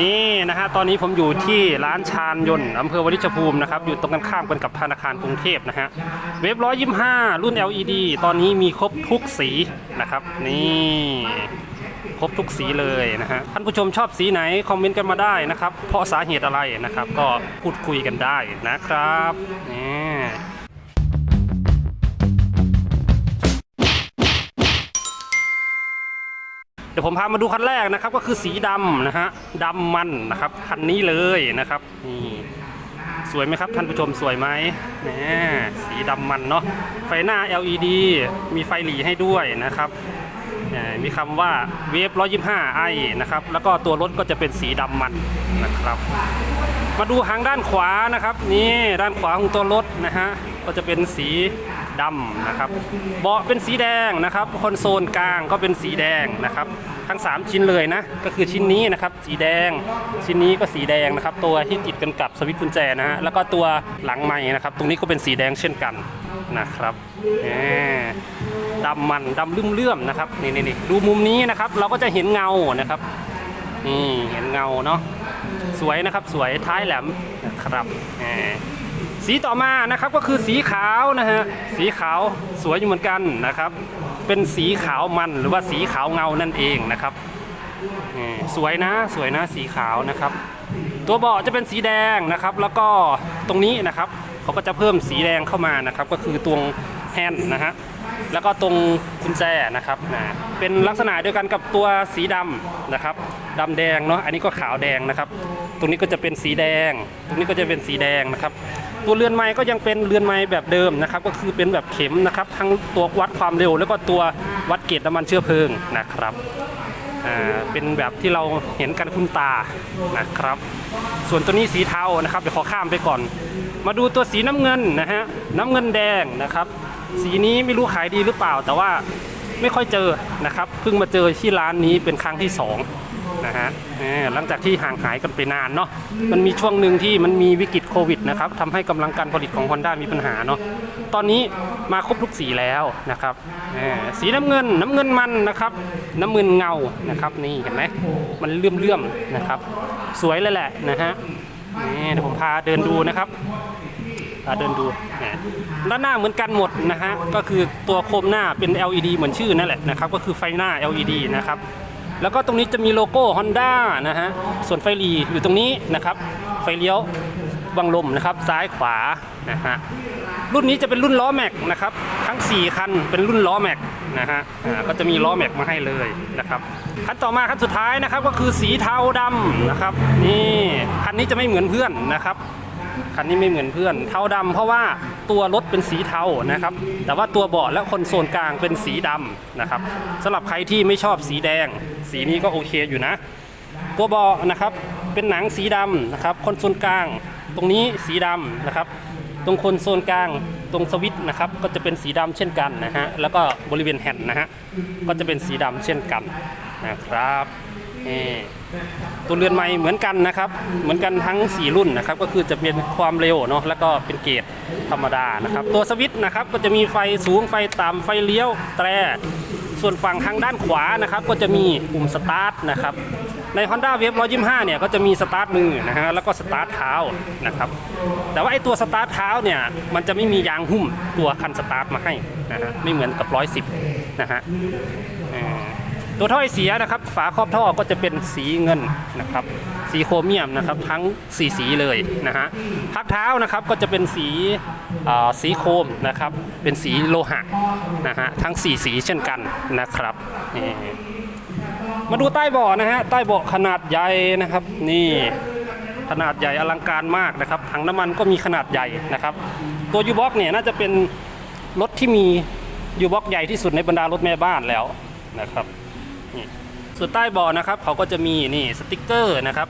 นี่นะฮะตอนนี้ผมอยู่ที่ร้านชาญยนต์อำเภอวริชภูมินะครับอยู่ตรงกันข้ามกันกับธนาคารกรุงเทพนะฮะเว็บร้อยยิห้ารุ่น LED ตอนนี้มีครบทุกสีนะครับ นี่ครบทุกสีเลยนะฮะท่านผู้ชมชอบสีไหนคอมเมนต์กันมาได้นะครับ เพราะสาเหตุอะไรนะครับ ก็พูดคุยกันได้นะครับนี่ เดี๋ยวผมพามาดูคันแรกนะครับก็คือสีดำนะฮะดำมันนะครับคันนี้เลยนะครับนี่สวยไหมครับท่านผู้ชมสวยไหมนี่สีดำมันเนาะไฟหน้า LED มีไฟหลีให้ด้วยนะครับนี่มีคำว่าเวฟ125ไอนะครับแล้วก็ตัวรถก็จะเป็นสีดำมันนะครับ มาดูหางด้านขวานะครับนี่ด้านขวาของตัวรถนะฮะก็จะเป็นสีดำนะครับ เบาะเป็นสีแดงนะครับ คอนโซลกลางก็เป็นสีแดงนะครับ ทั้ง 3 ชิ้นเลยนะ ก็คือชิ้นนี้นะครับสีแดง ชิ้นนี้ก็สีแดงนะครับ ตัวที่ติดกันกับสวิตช์กุญแจนะฮะแล้วก็ตัวหลังไม้นะครับ ตรงนี้ก็เป็นสีแดงเช่นกันนะครับแหมดำมันดำเลื่อมๆนะครับนี่นี่ดูมุมนี้นะครับ เราก็จะเห็นเงานะครับนี่เห็นเงาเนาะสวยนะครับสวยท้ายแหลมนะครับแหมสีต่อมานะครับก็คือสีขาวนะฮะสีขาวสวยอยู่เหมือนกันนะครับ เป็นสีขาวมันหรือว่าสีขาวเงานั่นเองนะครับสวยนะสวยนะสีขาวนะครับ ตัวเบาะจะเป็นสีแดงนะครับ แล้วก็ตรงนี้นะครับเขาก็จะเพิ่มสีแดงเข้ามานะครับ ก็คือตรงแฮนด์นะฮะแล้วก็ตรงกุญแจนะครับนะเป็นลักษณะเดียวกันกับตัวสีดำนะครับดำแดงเนาะอันนี้ก็ขาวแดงนะครับ ตรงนี้ก็จะเป็นสีแดง ตรงนี้ก็จะเป็นสีแดงนะครับ ตัวเรือนไม้ก็ยังเป็นเรือนไม้แบบเดิมนะครับก็คือเป็นแบบเข็มนะครับทั้งตัววัดความเร็ว แล้วก็ตัววัดเกจน้ำมันเชื้อเพลิงนะครับอ่าเป็นแบบที่เราเห็นกันคุณตานะครับ ส่วนตัวนี้สีเทานะครับเดี๋ยวขอข้ามไปก่อน มาดูตัวสีน้ำเงินนะฮะน้ำเงินแดงนะครับ สีนี้ไม่รู้ขายดีหรือเปล่า แต่ว่าไม่ค่อยเจอนะครับเพิ่งมาเจอที่ร้านนี้เป็นครั้งที่สอง นะฮะหลังจากที่ห่างหายกันไปนานเนาะมันมีช่วงหนึ่งที่มันมีวิกฤตโควิดนะครับทำให้กำลังการผลิตของ Honda มีปัญหาเนาะตอนนี้มาครบทุกสีแล้วนะครับสีน้ำเงินน้ำเงินมันนะครับ น้ำเงินเงานะครับนี่เห็นไหมมันเลื่อมๆนะครับ สวยเลยแหละนะฮะนี่เดี๋ยวผมพาเดินดูนะครับพาเดินดูด้านหน้าเหมือนกันหมดนะฮะก็คือตัวโคมหน้าเป็น LED เหมือนชื่อนั่นแหละนะครับก็คือไฟหน้า LED นะครับ แล้วก็ตรงนี้จะมีโลโก้ Honda นะฮะ ส่วนไฟหลีอยู่ตรงนี้นะครับ ไฟเลี้ยวบังลมนะครับ ซ้ายขวานะฮะ รุ่นนี้จะเป็นรุ่นล้อแม็กนะครับ ทั้ง 4 คันเป็นรุ่นล้อแม็กนะฮะก็จะมีล้อแม็กมาให้เลยนะครับ คันต่อมาคันสุดท้ายนะครับก็คือสีเทาดำนะครับ นี่คันนี้จะไม่เหมือนเพื่อนนะครับ คันนี้ไม่เหมือนเพื่อน เทาดำเพราะว่า ตัวรถเป็นสีเทานะครับ แต่ว่าตัวเบาะและคอนโซลกลางเป็นสีดำนะครับสำหรับใครที่ไม่ชอบสีแดง สีนี้ก็โอเคอยู่นะ ตัวเบาะนะครับเป็นหนังสีดำนะครับคอนโซลกลาง ตรงนี้สีดำนะครับ ตรงคอนโซลกลางตรงสวิตช์นะครับก็จะเป็นสีดำเช่นกันนะฮะแล้วก็บริเวณแฮนด์นะฮะก็จะเป็นสีดำเช่นกันนะครับ นี่ตัวเรือนไม้เหมือนกันนะครับ เหมือนกันทั้ง 4 รุ่นนะครับ ก็คือจะเป็นความเร็วเนาะแล้วก็เป็นเกจธรรมดานะครับ ตัวสวิตช์นะครับก็จะมีไฟสูงไฟต่ำไฟเลี้ยวแตร ส่วนฝั่งทางด้านขวานะครับ ก็จะมีปุ่มสตาร์ทนะครับใน Honda Wave 125 เนี่ยก็จะมีสตาร์ทมือนะฮะแล้วก็สตาร์ทเท้านะครับแต่ว่าไอ้ตัวสตาร์ทเท้าเนี่ยมันจะไม่มียางหุ้มตัวคันสตาร์ทมาให้นะฮะไม่เหมือนกับ 110 นะฮะ ตัวท่อไอเสียนะครับ ฝาครอบท่อก็จะเป็นสีเงินนะครับ สีโครเมียมนะครับ ทั้งสีสีเลยนะฮะพักเท้านะครับก็จะเป็นสีอ่าสีโครมนะครับ เป็นสีโลหะนะฮะทั้งสีสีเช่นกันนะครับนี่มาดูใต้เบาะนะฮะใต้เบาะขนาดใหญ่นะครับ นี่ขนาดใหญ่อลังการมากนะครับถังน้ำมันก็มีขนาดใหญ่นะครับ ตัวยูบ็อกเนี่ยน่าจะเป็นรถที่มียูบ็อกใหญ่ที่สุดในบรรดารถแม่บ้านแล้วนะครับ นี่ส่วนใต้เบาะนะครับเขาก็จะมีนี่สติกเกอร์นะครับ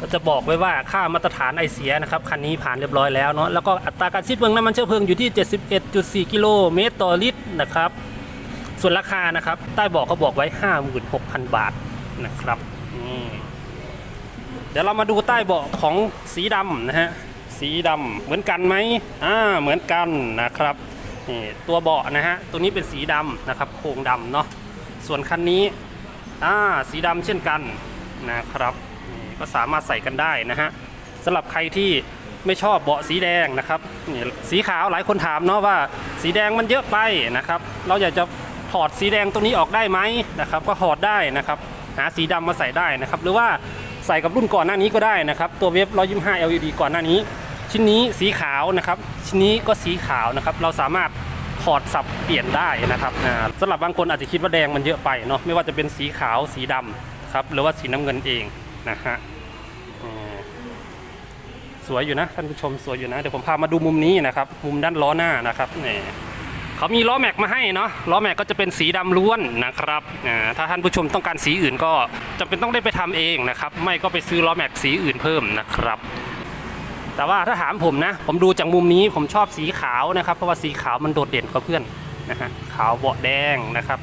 ก็จะบอกไว้ว่าค่ามาตรฐานไอเสียนะครับคันนี้ผ่านเรียบร้อยแล้วเนาะแล้วก็อัตราการสิ้นเปลืองน้ำมันเชื้อเพลิงอยู่ที่ 71.4 กิโลเมตรต่อลิตรนะครับ ส่วนราคานะครับใต้บอกเขาบอกไว้ 56,000 บาทนะครับเดี๋ยวเรามาดูใต้เบาะของสีดำนะฮะสีดำเหมือนกันไหมอ่าเหมือนกันนะครับนี่ตัวเบาะนะฮะตัวนี้เป็นสีดำนะครับโครงดำเนาะส่วนคันนี้ อ่าสีดำเช่นกันนะครับนี่ก็สามารถใส่กันได้นะฮะสำหรับใครที่ไม่ชอบเบาะสีแดงนะครับนี่สีขาวหลายคนถามเนาะว่าสีแดงมันเยอะไปนะครับ เราอยากจะถอดสีแดงตรงนี้ออกได้ไหมนะครับ ก็ถอดได้นะครับ หาสีดำมาใส่ได้นะครับ หรือว่าใส่กับรุ่นก่อนหน้านี้ก็ได้นะครับ ตัวเวฟ125 LED ก่อนหน้านี้ ชิ้นนี้สีขาวนะครับ ชิ้นนี้ก็สีขาวนะครับ เราสามารถ อดสับเปลี่ยนได้นะครับสำหรับบางคนอาจจะคิดว่าแดงมันเยอะไปเนาะไม่ว่าจะเป็นสีขาวสีดำครับหรือว่าสีน้ำเงินเองนะฮะสวยอยู่นะท่านผู้ชมสวยอยู่นะเดี๋ยวผมพามาดูมุมนี้นะครับ มุมด้านล้อหน้านะครับนี่เขามีล้อแม็กมาให้เนาะล้อแม็กก็จะเป็นสีดำล้วนนะครับถ้าท่านผู้ชมต้องการสีอื่นก็จำเป็นต้องได้ไปทำเองนะครับ ไม่ก็ไปซื้อล้อแม็กสีอื่นเพิ่มนะครับ แต่ว่าถ้าถามผมนะ ผมดูจากมุมนี้ผมชอบสีขาวนะครับ เพราะว่าสีขาวมันโดดเด่นกว่าเพื่อนนะฮะขาวเบาะแดงนะครับ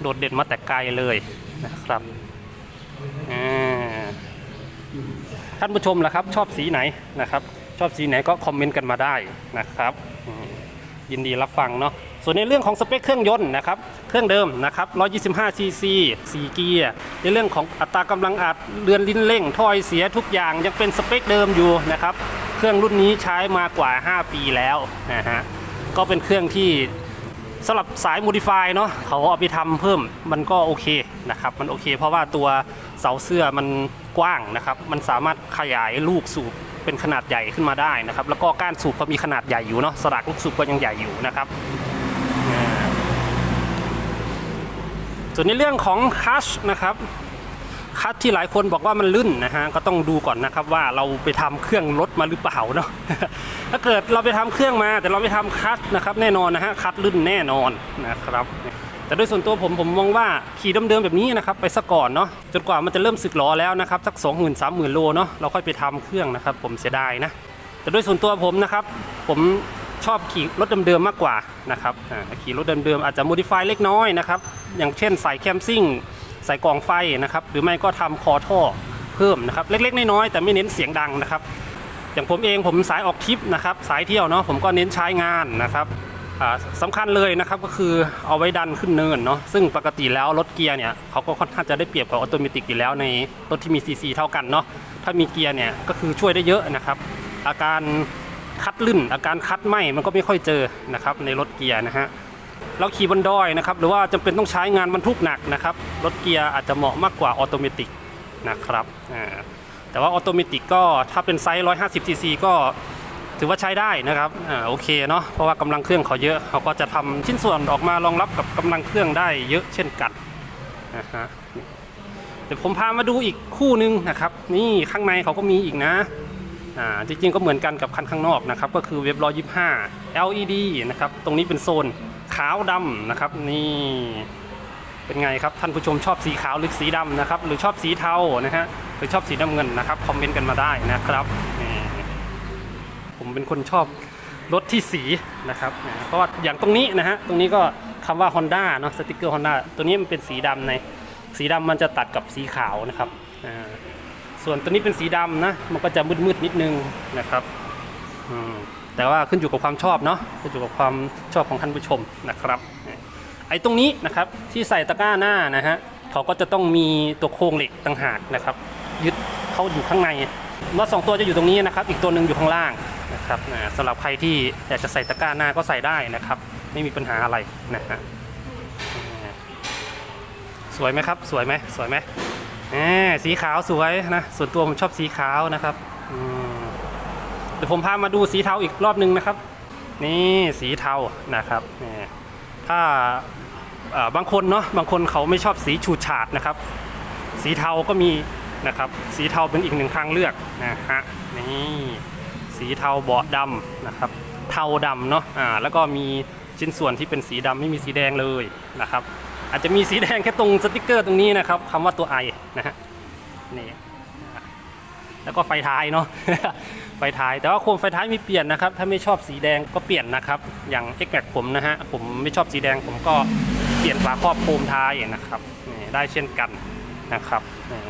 โดดเด่นมาแต่ไกลเลยนะครับท่านผู้ชมล่ะครับ ชอบสีไหนนะครับ ชอบสีไหนก็คอมเมนต์กันมาได้นะครับ ยินดีรับฟังเนาะส่วนในเรื่องของสเปคเครื่องยนต์นะครับเครื่องเดิมนะครับ 125 ซีซี4เกียร์ในเรื่องของอัตรากำลังอัดเรือนลิ้นเร่งถ้อยเสียทุกอย่างยังเป็นสเปคเดิมอยู่นะครับเครื่องรุ่นนี้ใช้มากว่า 5 ปีแล้วนะฮะก็เป็นเครื่องที่สำหรับสาย modify เนาะเขาเอาไปทำเพิ่มมันก็โอเคนะครับมันโอเค เพราะว่าตัวเสาเสื้อมันกว้างนะครับ มันสามารถขยายลูกสูบ เป็นขนาดใหญ่ขึ้นมาได้นะครับ แล้วก็ก้านสูบก็มีขนาดใหญ่อยู่เนาะสลักลูกสูบก็ยังใหญ่อยู่นะครับส่วนในเรื่องของคัชนะครับคัชที่หลายคนบอกว่ามันลื่นนะฮะก็ต้องดูก่อนนะครับว่าเราไปทำเครื่องรถมาหรือเปล่าเนาะถ้าเกิดเราไปทำเครื่องมา แต่เราไปทำคัชนะครับ แน่นอนนะฮะคัชลื่นแน่นอนนะครับ แต่โดยส่วนตัวผมผมมองว่าขี่เดิมๆแบบนี้นะครับไปซะก่อนเนาะจนกว่ามันจะเริ่มสึกหรอแล้วนะครับสัก 2 0 0 0 0 3 0 0 0 0 โลเนาะเราค่อยไปทำเครื่องนะครับ ผมเสียดายนะแต่โดยส่วนตัวผมนะครับผมชอบขี่รถเดิมๆมากกว่านะครับอ่าขี่รถเดิมๆอาจจะ modify เล็กน้อยนะครับอย่างเช่นใส่แคมซิ่งใส่กองไฟนะครับหรือไม่ก็ทำคอท่อเพิ่มนะครับเล็กๆน้อยๆแต่ไม่เน้นเสียงดังนะครับอย่างผมเองผมสายออกทริปนะครับสายเที่ยวเนาะผมก็เน้นใช้งานนะครับ สำคัญเลยนะครับก็คือเอาไว้ดันขึ้นเนินเนาะซึ่งปกติแล้วรถเกียร์เนี่ยเขาก็ค่อนข้างจะได้เปรียบกับออโตเมติกอยู่แล้วในรถที่มีซีซีเท่ากันเนาะถ้ามีเกียร์เนี่ยก็คือช่วยได้เยอะนะครับ อาการคัดลื่นอาการคัดไหมมันก็ไม่ค่อยเจอนะครับในรถเกียร์นะฮะเราขี่บนดอยนะครับหรือว่าจำเป็นต้องใช้งานบรรทุกหนักนะครับรถเกียร์อาจจะเหมาะมากกว่าออโตเมติกนะครับแต่ว่าออโตเมติกก็ถ้าเป็นไซส์150ซีซีก็ ถือว่าใช้ได้นะครับอ่าโอเคเนาะเพราะว่ากำลังเครื่องเขาเยอะเขาก็จะทำชิ้นส่วนออกมารองรับกับกำลังเครื่องได้เยอะเช่นกันนะฮะเดี๋ยวผมพามาดูอีกคู่หนึงนะครับ นี่ข้างในเขาก็มีอีกนะอ่าจริงๆก็เหมือนกันกับคันข้างนอกนะครับ ก็คือเว็บ125 LED นะครับ ตรงนี้เป็นโซนขาวดำนะครับ นี่ เป็นไงครับ ท่านผู้ชมชอบสีขาวหรือสีดำนะครับ หรือชอบสีเทานะฮะหรือชอบสีน้ำเงินนะครับ คอมเมนต์กันมาได้นะครับ ผมเป็นคนชอบรถที่สีนะครับเพราะว่าอย่างตรงนี้นะฮะตรงนี้ก็คำว่า Honda เนาะสติกเกอร์ Honda ตัวนี้มันเป็นสีดำในสีดำมันจะตัดกับสีขาวนะครับส่วนตัวนี้เป็นสีดำนะมันก็จะมืดๆนิดนึงนะครับแต่ว่าขึ้นอยู่กับความชอบเนาะขึ้นอยู่กับความชอบของท่านผู้ชมนะครับ ไอ้ตรงนี้นะครับที่ใส่ตะกร้าหน้านะฮะเขาก็จะต้องมีตัวโครงเหล็กต่างหากนะครับ ยึดเข้าอยู่ข้างในน็อตสองตัวจะอยู่ตรงนี้นะครับ อีกตัวหนึ่งอยู่ข้างล่าง นะครับนะสำหรับใครที่อยากจะใส่ตะกร้าหน้าก็ใส่ได้นะครับ ไม่มีปัญหาอะไรนะฮะสวยไหมครับ สวยไหมสวยไหมสีขาวสวยนะส่วนตัวผมชอบสีขาวนะครับเดี๋ยวผมพามาดูสีเทาอีกรอบหนึงนะครับ นี่สีเทานะครับถ้าบางคนเนาะบางคนเขาไม่ชอบสีฉูดฉาดนะครับ สีเทาก็มีนะครับ สีเทาเป็นอีกหนึ่งทางเลือกนะฮะนี่ สีเทาเบาะดำนะครับ เทาดำเนาะอ่าแล้วก็มีชิ้นส่วนที่เป็นสีดำไม่มีสีแดงเลยนะครับ อาจจะมีสีแดงแค่ตรงสติกเกอร์ตรงนี้นะครับคำว่าตัวไอนะฮะนี่แล้วก็ไฟท้ายเนาะไฟท้าย แต่ว่าโคมไฟท้ายมีเปลี่ยนนะครับ ถ้าไม่ชอบสีแดงก็เปลี่ยนนะครับ อย่าง x m a x ผมนะฮะ ผมไม่ชอบสีแดงผมก็เปลี่ยนฝาครอบโคมท้ายนะครับนี่ได้เช่นกันนะครับนี่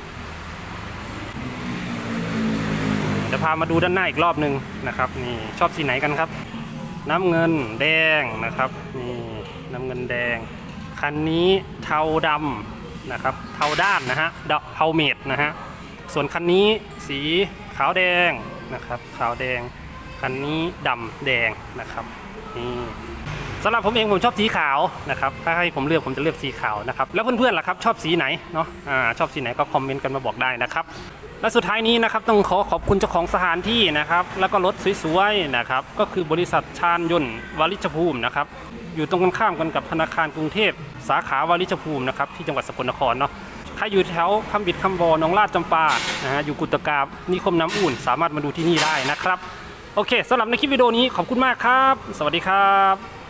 เดี๋ยวพามาดูด้านหน้าอีกรอบหนึ่งนะครับนี่ชอบสีไหนกันครับ น้ำเงินแดงนะครับนี่น้ำเงินแดง คันนี้เทาดนะครับเทาด้านนะฮะดเทาเมดนะฮะส่วนคันนี้สีขาวแดงนะครับขาวแดง คันนี้ดำแดงนะครับนี่สำหรับผมเองผมชอบสีขาวนะครับถ้าให้ผมเลือกผมจะเลือกสีขาวนะครับแล้วเพื่อนๆล่ะครับชอบสีไหนเนาะอ่าชอบสีไหนก็คอมเมนต์กันมาบอกได้นะครับ และสุดท้ายนี้นะครับต้องขอขอบคุณเจ้าของสถานที่นะครับ แล้วก็รถสวยๆนะครับ ก็คือบริษัทชาญยนต์วาริชภูมินะครับ อยู่ตรงกันข้ามกันกับธนาคารกรุงเทพ สาขาวาริชภูมินะครับที่จังหวัดสกลนครเนาะใครอยู่แถวคำบิดคำบอหนองลาดจำปานะฮะอยู่กุตกาบนิคมน้ำอุ่น สามารถมาดูที่นี่ได้นะครับ โอเคสำหรับในคลิปวิดีโอนี้ขอบคุณมากครับ สวัสดีครับ